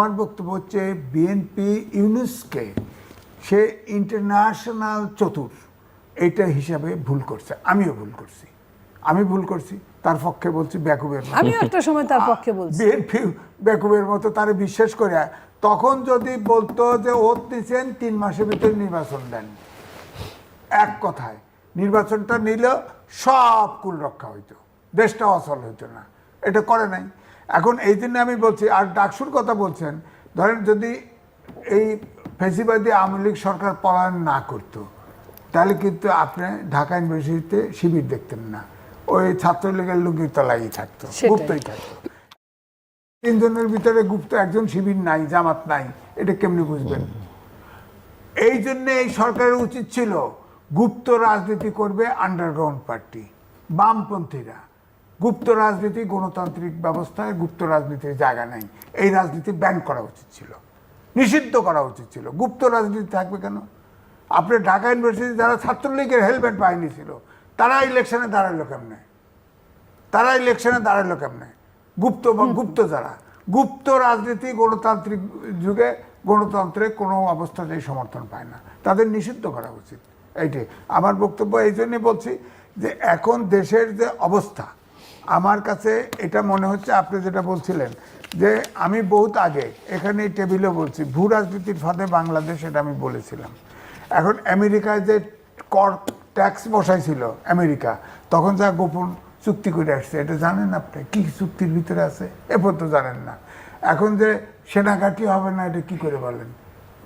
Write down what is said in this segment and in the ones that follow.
আমার বক্তব্য হচ্ছে বিএনপি ইউনুসকে সে ইন্টারন্যাশনাল চতুর। এইটা হিসাবে ভুল করছে। আমিও ভুল করছি। আমি ভুল করছি তার পক্ষে বলছি ব্যাকুবের। আমিও একটা সময় তার পক্ষে বলছি। বিএনপি বেকুবের মতো তারে বিশ্বাস করে তখন যদি বলতো যে ওত নিছেন তিন মাসের ভিতরে নির্বাচন দেন। এক কথায় নির্বাচনটা নিল সব কুল রক্ষা হইতো। দেশটা অচল হইতো না। এটা করে নাই। এখন এই জন্য আমি বলছি আর ডাকসুর কথা বলছেন ধরেন যদি এই ফেসিবাদী আওয়ামী লীগ সরকার পলায়ন না করতো তাহলে কিন্তু আপনি ঢাকা ইউনিভার্সিটিতে শিবির দেখতেন না। ওই ছাত্রলীগের লুকির তলাই থাকতো গুপ্তই থাকতো। তিনজনের ভিতরে গুপ্ত একজন শিবির নাই জামাত নাই এটা কেমনি বুঝবেন? এই জন্য এই সরকারের উচিত ছিল গুপ্ত রাজনীতি করবে আন্ডারগ্রাউন্ড পার্টি বামপন্থীরা। গুপ্ত রাজনীতি গণতান্ত্রিক ব্যবস্থায় গুপ্ত রাজনীতির জায়গা নেই। এই রাজনীতি ব্যান করা উচিত ছিল। নিষিদ্ধ করা উচিত ছিল। গুপ্ত রাজনীতি থাকবে কেন? আপনি ঢাকা ইউনিভার্সিটি যারা ছাত্রলীগের হেলমেট বাহিনী ছিল তারা ইলেকশনে দাঁড়াল কেমনে? তারা ইলেকশনে দাঁড়াল কেমনে? গুপ্ত বা গুপ্ত যারা। গুপ্ত রাজনীতি গণতান্ত্রিক যুগে গণতন্ত্রে কোনো অবস্থাতেই সমর্থন পায় না। তাদের নিষিদ্ধ করা উচিত। এইটাই। আমার বক্তব্য এই জন্যই বলছি যে এখন দেশের যে অবস্থা আমার কাছে এটা মনে হচ্ছে আপনি যেটা বলছিলেন, যে আমি বহুত আগে এখানে টেবিলে বলছি, ভূ রাজনীতির ফাঁদে বাংলাদেশ এটা আমি বলেছিলাম। এখন আমেরিকায় যে কর ট্যাক্স বসাইছিল আমেরিকা, তখন যা গোপন চুক্তি করে আসছে, এটা জানেন আপনি? কি চুক্তির ভিতরে আছে? এরপর তো জানেন না। এখন যে সেনাঘাটি হবে না, এটা কি করে বলেন?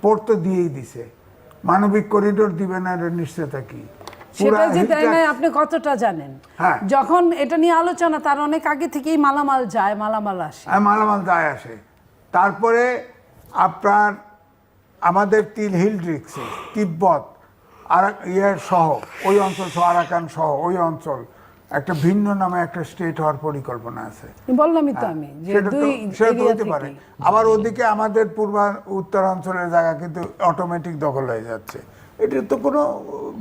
পোর্ট তো দিয়েই দিছে। মানবিক করিডোর দিবে না, এটা নিশ্চয়তা কি? সেটা যে তাই না আপনি কতটা জানেন? হ্যাঁ। যখন এটা নিয়ে আলোচনা তার অনেক আগে থেকেই মালামাল যায় মালামাল আসে। আর মালামাল দায় আসে। তারপরে আপনার আমাদের তিল হিল রিক্সে তিব্বত আর ইয়ের সহ ওই অঞ্চল সহ আরাকান সহ ওই অঞ্চল একটা ভিন্ন নামে একটা স্টেট হওয়ার পরিকল্পনা আছে। বললামই তো আমি যে সেটা তো হতে পারে। আবার ওদিকে আমাদের পূর্বা উত্তরাঞ্চলের জায়গা কিন্তু অটোমেটিক দখল হয়ে যাচ্ছে। এটির তো কোনো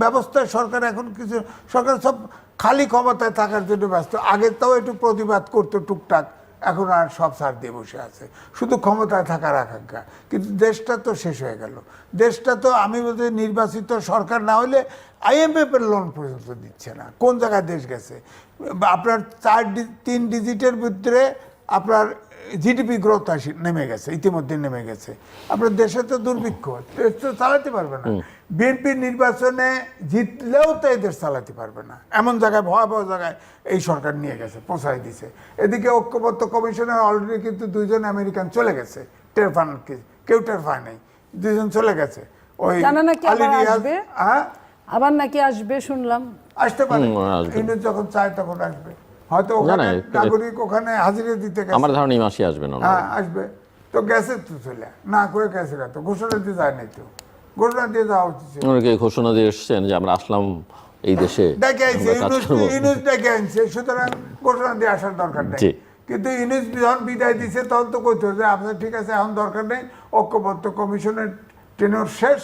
ব্যবস্থা সরকার এখন কিছু সরকার সব খালি ক্ষমতায় থাকার জন্য ব্যস্ত। আগে তাও একটু প্রতিবাদ করতো টুকটাক, এখন আর সব সার দিয়ে বসে আছে। শুধু ক্ষমতায় থাকার আকাঙ্ক্ষা। কিন্তু দেশটা তো শেষ হয়ে গেল। দেশটা তো আমি বলতে নির্বাচিত সরকার না হলে আইএমএফের লোন পর্যন্ত দিচ্ছে না। কোন জায়গায় দেশ গেছে? আপনার চার তিন ডিজিটের ভিতরে আপনার জিডিপি গ্রোথ আসি নেমে গেছে ইতিমধ্যে নেমে গেছে। আপনার দেশে তো দুর্ভিক্ষ দেশ তো চালাতে পারবে না। বিএনপি নির্বাচনে জিতলেও তো এই দেশ চালাতে পারবে না। এমন জায়গায় ভয়াবহ জায়গায় এই সরকার নিয়ে গেছে পৌঁছায় দিছে। এদিকে ঐক্যবদ্ধ কমিশনের অলরেডি কিন্তু দুইজন আমেরিকান চলে গেছে টের পান কেউ টের পায় নাই। দুইজন চলে গেছে। ওই আবার? হ্যাঁ? আবার নাকি আসবে শুনলাম। আসতে পারে। যখন চায় তখন আসবে। হয়তো ওখানে নাগরিক ওখানে হাজিরা দিতে গেছে। আমার ধারণা এই মাসে আসবেন ওনারা। হ্যাঁ আসবে। তো গেছে তো চলে। না করে গেছে তো? ঘোষণা দিয়ে যায় নাই তো। ঘোষণা দিয়ে যাওয়া উচিত। ওনাকে ঘোষণা দিয়ে এসছেন যে আমরা আসলাম এই দেশে। ডেকে আনছে ইউনুস ডেকে আনছে সুতরাং ঘোষণা দিয়ে আসার দরকার নেই। কিন্তু ইউনুস যখন বিদায় দিছে তখন তো কইতো যে আপনার ঠিক আছে এখন দরকার নেই ঐক্যবদ্ধ কমিশনের টেনর শেষ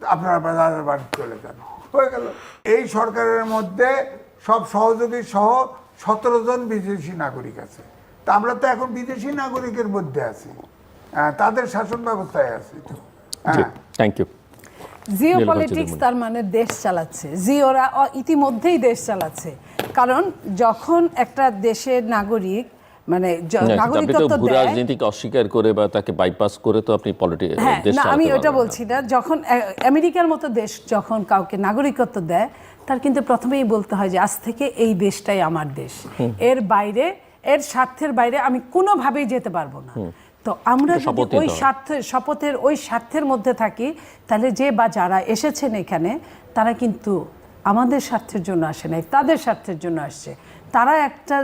আপনারা বাজারের বাড়ি চলে যান। হয়ে গেল। এই সরকারের মধ্যে সব সহযোগী সহ সতেরো জন বিদেশি নাগরিক আছে। তা আমরা তো এখন বিদেশি নাগরিকের মধ্যে আছি। হ্যাঁ, তাদের শাসন ব্যবস্থায় আছি তো। হ্যাঁ। থ্যাংক ইউ জিও পলিটিক্স তার মানে দেশ চালাচ্ছে। জিওরা ইতিমধ্যেই দেশ চালাচ্ছে। কারণ যখন একটা দেশের নাগরিক মানে য- না, কিন্তু আপনি তো নাগরিকত্ব রাজনীতিকে অস্বীকার করে বা তাকে বাইপাস করে তো আপনি পলিটিক্স হ্যাঁ না আমি ওটা বলছি না। যখন আমেরিকার মতো দেশ যখন কাউকে নাগরিকত্ব দেয় তার কিন্তু প্রথমেই বলতে হয় যে আজ থেকে এই দেশটাই আমার দেশ। এর বাইরে এর স্বার্থের বাইরে আমি কোনোভাবেই যেতে পারব না। তো আমরা যদি ওই। স্বার্থের শপথের ওই স্বার্থের মধ্যে থাকি তাহলে যে বা যারা এসেছেন এখানে তারা কিন্তু আমাদের স্বার্থের জন্য আসে নাই তাদের স্বার্থের জন্য আসছে। তারা একটা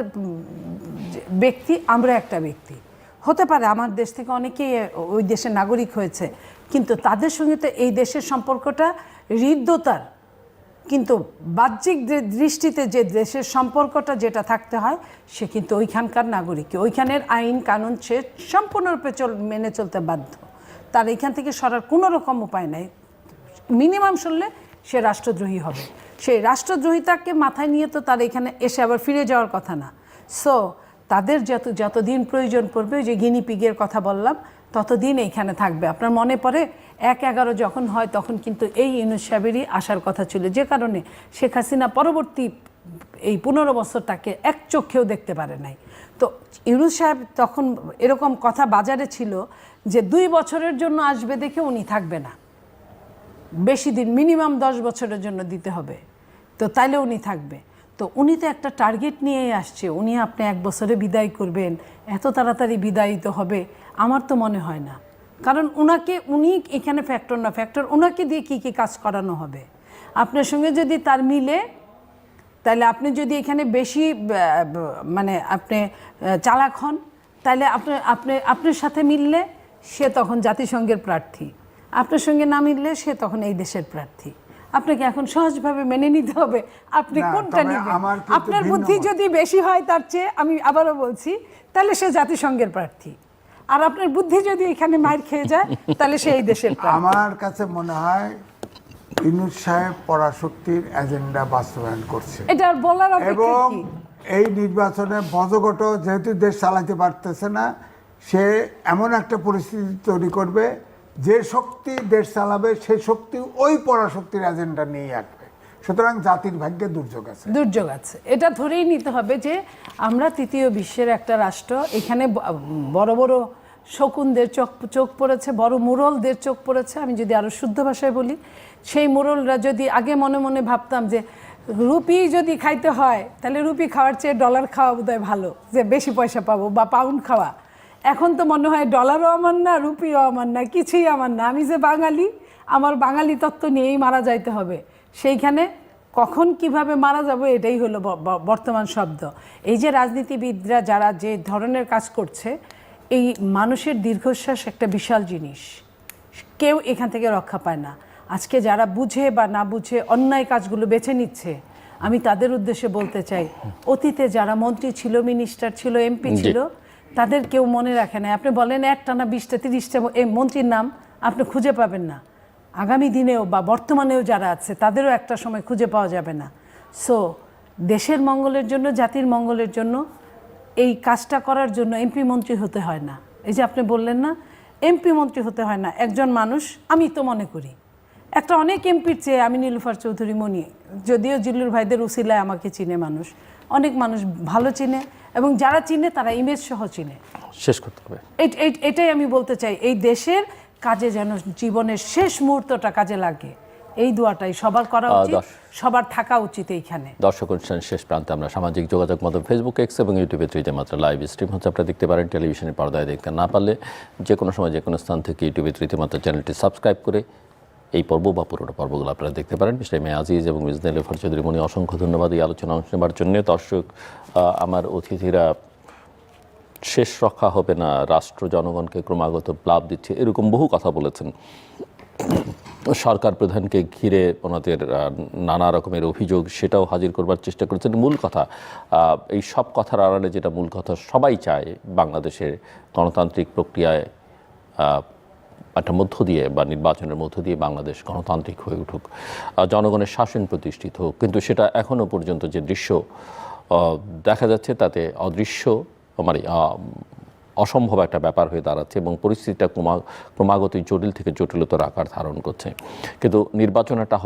ব্যক্তি আমরা একটা ব্যক্তি। হতে পারে আমার দেশ থেকে অনেকেই ওই দেশের নাগরিক হয়েছে কিন্তু তাদের সঙ্গে তো এই দেশের সম্পর্কটা হৃদ্যতার। কিন্তু বাহ্যিক দৃষ্টিতে যে দেশের সম্পর্কটা যেটা থাকতে হয়, সে কিন্তু ওইখানকার নাগরিক। ওইখানের আইন কানুন সে সম্পূর্ণরূপে চল মেনে চলতে বাধ্য। তার এখান থেকে সরার কোনো রকম উপায় নাই। মিনিমাম শুনলে সে রাষ্ট্রদ্রোহী হবে। সেই রাষ্ট্রদ্রোহিতাকে মাথায় নিয়ে তো তার এখানে এসে আবার ফিরে যাওয়ার কথা না। সো তাদের যত যতদিন প্রয়োজন পড়বে, ওই যে গিনি পিগের কথা বললাম, ততদিন এইখানে থাকবে। আপনার মনে পড়ে? এক এগারো যখন হয়, তখন কিন্তু এই ইউনুস সাহেবেরই আসার কথা ছিল। যে কারণে শেখ হাসিনা পরবর্তী এই পনেরো বছর তাকে এক চোখেও দেখতে পারে নাই। তো ইউনুস সাহেব তখন এরকম কথা বাজারে ছিল যে দুই বছরের জন্য আসবে দেখে উনি থাকবে না। বেশি দিন, মিনিমাম দশ বছরের জন্য দিতে হবে। তো তাইলে উনি থাকবে। তো উনি তো একটা টার্গেট নিয়েই আসছে। উনি আপনি এক বছরে বিদায় করবেন, এত তাড়াতাড়ি বিদায়িত হবে, আমার তো মনে হয় না। কারণ উনাকে, উনি এখানে ফ্যাক্টর না ফ্যাক্টর ওনাকে দিয়ে কী কী কাজ করানো হবে। আপনার সঙ্গে যদি তার মিলে, তাহলে আপনি যদি এখানে বেশি মানে আপনি চালাক হন, তাহলে আপনি আপনি, আপনার সাথে মিললে সে তখন জাতিসংঘের প্রার্থী। আপনার সঙ্গে না মিললে সে তখন এই দেশের প্রার্থী। আপনাকে এখন সহজভাবে মেনে নিতে হবে। আপনি কোনটা নেবেন? আপনার বুদ্ধি যদি বেশি হয় তার চেয়ে আমি আবারও বলছি তাহলে সে জাতিসংঘের প্রার্থী। আর আপনার বুদ্ধি যদি এখানে মায়ের খেয়ে যায় তাহলে সে এই দেশের আমার কাছে মনে হয় ইনুস সাহেব পরাশক্তির এজেন্ডা বাস্তবায়ন করছে। এটা বলার এবং এই নির্বাচনে বজগট যেহেতু দেশ চালাতে পারতেছে না সে এমন একটা পরিস্থিতি তৈরি করবে যে শক্তি দেশ চালাবে সেই শক্তি ওই পরাশক্তির এজেন্ডা নিয়ে আসবে সুতরাং জাতির ভাগ্যে দুর্যোগ আছে। দুর্যোগ আছে। এটা ধরেই নিতে হবে যে, আমরা তৃতীয় বিশ্বের একটা রাষ্ট্র, এখানে বড় বড় শকুনদের চোখ চোখ পড়েছে, বড় মুরলদের চোখ পড়েছে। আমি যদি আরও শুদ্ধ ভাষায় বলি, সেই মুরলরা যদি আগে মনে মনে ভাবতাম যে, রুপি যদি খাইতে হয়, তাহলে রুপি খাওয়ার চেয়ে ডলার খাওয়া বোধহয় ভালো, যে বেশি পয়সা পাবো বা পাউন্ড খাওয়া। এখন তো মনে হয় ডলারও আমার না রুপিও আমার না কিছুই আমার না। আমি যে বাঙালি আমার বাঙালি তত্ত্ব নিয়েই মারা যাইতে হবে। সেইখানে কখন কীভাবে মারা যাবে এটাই হলো বর্তমান শব্দ। এই যে রাজনীতিবিদরা যারা যে ধরনের কাজ করছে এই মানুষের দীর্ঘশ্বাস একটা বিশাল জিনিস। কেউ এখান থেকে রক্ষা পায় না। আজকে যারা বুঝে বা না বুঝে অন্যায় কাজগুলো বেছে নিচ্ছে আমি তাদের উদ্দেশ্যে বলতে চাই অতীতে যারা মন্ত্রী ছিল মিনিস্টার ছিল এমপি ছিল তাদের কেউ মনে রাখে না আপনি বলেন একটা না বিশটা, তিরিশটা এই মন্ত্রীর নাম আপনি খুঁজে পাবেন না। আগামী দিনেও বা বর্তমানেও যারা আছে, তাদেরও একটা সময় খুঁজে পাওয়া যাবে না। সো দেশের মঙ্গলের জন্য, জাতির মঙ্গলের জন্য এই কাজটা করার জন্য এমপি মন্ত্রী হতে হয় না। এই যে আপনি বললেন না, এমপি মন্ত্রী হতে হয় না, একজন মানুষ, আমি তো মনে করি। একটা অনেক এমপির চেয়ে আমি নীলুফার চৌধুরী মনি, যদিও জিল্লুর ভাইদের উসিলায় আমাকে চিনে মানুষ অনেক মানুষ ভালো চিনে এবং যারা চিনে তারা ইমেজ সহ চিনে। শেষ করতে হবে। এটাই আমি বলতে চাই এই দেশের কাজে যেন জীবনের শেষ মুহূর্তটা কাজে লাগে। এই দোয়াটাই সবার করা উচিত। সবার থাকা উচিত এইখানে। দর্শক অনুষ্ঠানের শেষ প্রান্তে আমরা সামাজিক যোগাযোগ মাধ্যম ফেসবুক এক্স এবং ইউটিউবে ত্রিতে মাত্র লাইভ স্ট্রিম হচ্ছে। আপনারা দেখতে পারেন টেলিভিশনের পর্দায় দেখতে না পারলে যে কোনো সময় যে কোনো স্থান থেকে ইউটিউবে তৃতীয় মাত্রা চ্যানেলটি সাবস্ক্রাইব করে এই পর্ব বা পুরোনো পর্বগুলো আপনারা দেখতে পারেন। মিস্টার মে আজিজ এবং মিজনেল এফার চৌধুরী মনি অসংখ্য ধন্যবাদ এই আলোচনা অংশ নেবার জন্য। দর্শক আমার অতিথিরা শেষ রক্ষা হবে না, রাষ্ট্র জনগণকে ক্রমাগত প্লাব দিচ্ছে, এরকম বহু কথা বলেছেন। সরকার প্রধানকে ঘিরে ওনাদের নানা রকমের অভিযোগ, সেটাও হাজির করবার চেষ্টা করেছেন। মূল কথা এই সব কথার আড়ালে যেটা মূল কথা, সবাই চায় বাংলাদেশের গণতান্ত্রিক প্রক্রিয়ায় একটা মধ্য দিয়ে বা নির্বাচনের মধ্য দিয়ে বাংলাদেশ গণতান্ত্রিক হয়ে উঠুক জনগণের শাসন প্রতিষ্ঠিত হোক। কিন্তু সেটা এখনও পর্যন্ত যে দৃশ্য দেখা যাচ্ছে তাতে অদৃশ্য মানে অসম্ভব একটা ব্যাপার হয়ে দাঁড়াচ্ছে এবং পরিস্থিতিটা ক্রমা জটিল থেকে জটিলতার আকার ধারণ করছে। কিন্তু নির্বাচন একটা